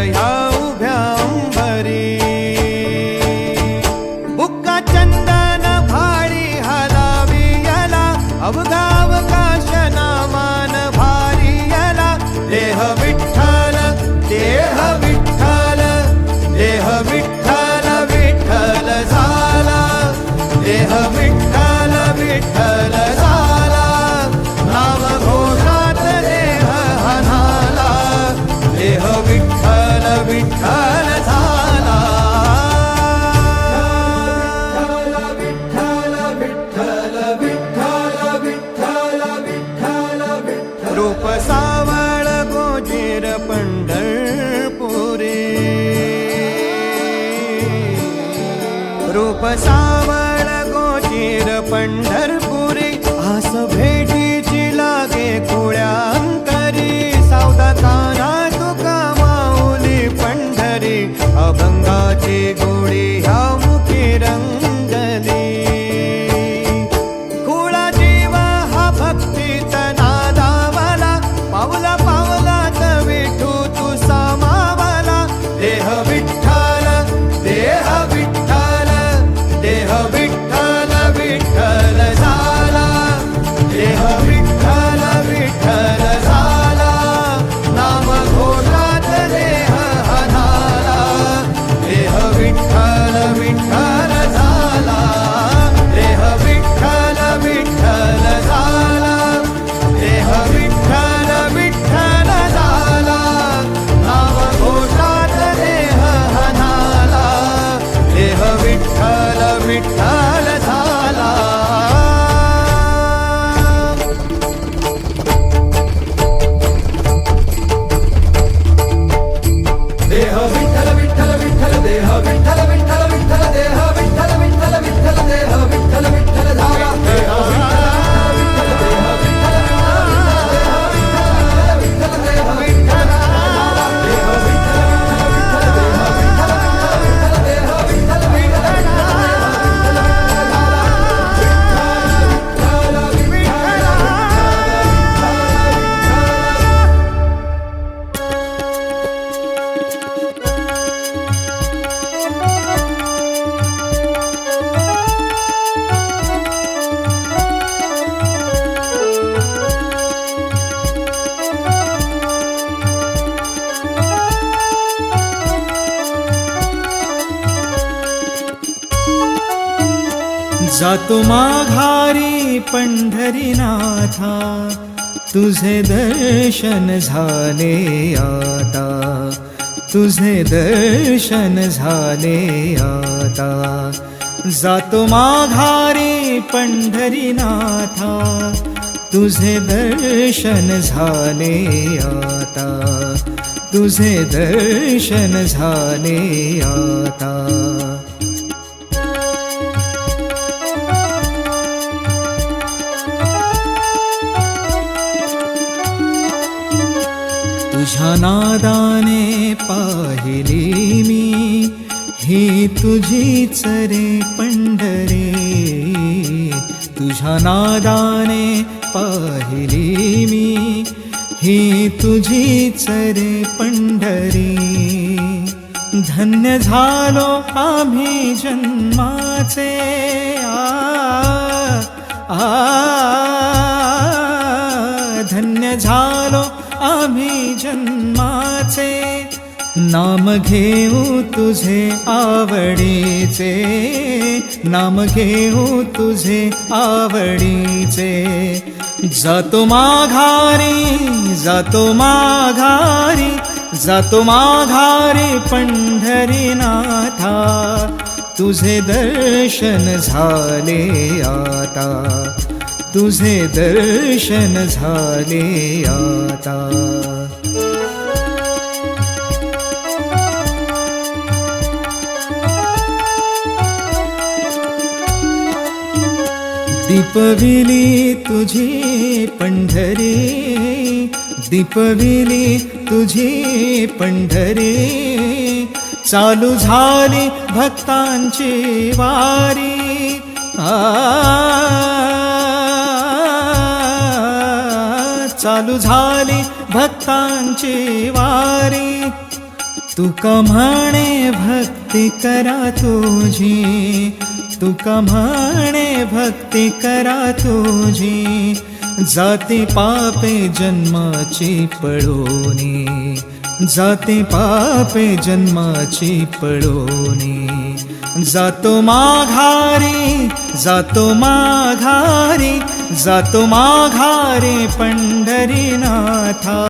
ह्या उभ्या अंबरी बुक्का चंदन भाळी हलावी याला अवघाव का ಆ ಸಭೆ जातो माघारी पंढरीनाथा. तुझे दर्शन झाले आता. तुझे दर्शन झाले आता. जातो माघारी पंढरीनाथा. तुझे दर्शन झाले आता. तुझे दर्शन झाले आता. अनादाने पाहिली मी ही तुझी चरे पंढरे. तुझ्या नादाने पाहिली मी ही तुझी चरे पंढरी. धन्य झालो आम्ही जन्माचे. आ, आ धन्य झालो आम्ही जन्माचे नाम घेऊ तुझे आवडीचे. नाम घेऊ तुझे आवडीचे. जातो माघारी जातो माघारी जातो माघारी पंढरीनाथा. तुझे दर्शन झाले आता. तुझे दर्शन झाले आता. दीपविली तुझी पंढरी दीपविली तुझी पंढरी. चालू झाली भक्तांची वारी. आ चालू झाली भक्तांची वारी. तुका म्हणे भक्ती करा तुझी? तुका म्हणे भक्ती करा तुझी? जाती पापे जन्माची पळोनी. जाती पापे जन्माची पळोनी. जातो माघारी जातो माघारी जातो माघारी पंढरीनाथा.